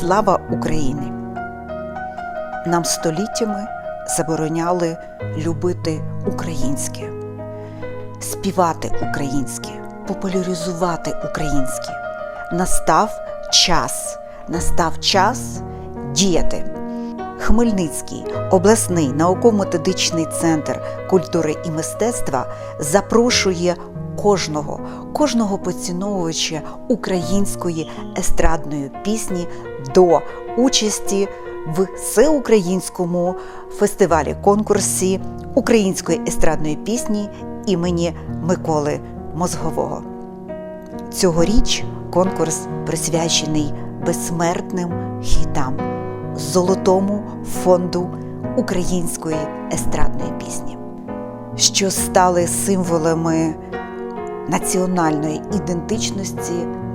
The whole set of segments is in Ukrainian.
Слава Україні! Нам століттями забороняли любити українське, співати українське, популяризувати українське. Настав час, настав час діяти. Хмельницький обласний науково-методичний центр культури і мистецтва запрошує кожного, кожного поціновувача української естрадної пісні до участі в всеукраїнському фестивалі конкурсі української естрадної пісні імені Миколи Мозгового. Цьогоріч конкурс присвячений безсмертним хітам Золотому фонду української естрадної пісні, що стали символами національної ідентичності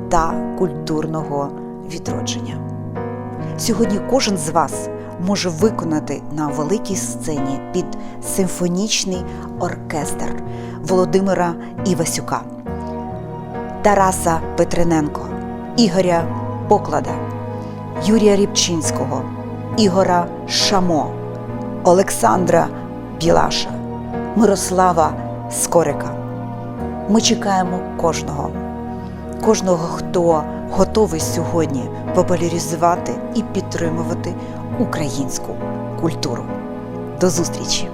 та культурного відродження. Сьогодні кожен з вас може виконати на великій сцені під симфонічний оркестр Володимира Івасюка, Тараса Петриненко, Ігоря Поклада, Юрія Рібчинського, Ігора Шамо, Олександра Білаша, Мирослава Скорика. Ми чекаємо кожного, кожного, хто готовий сьогодні популяризувати і підтримувати українську культуру. До зустрічі!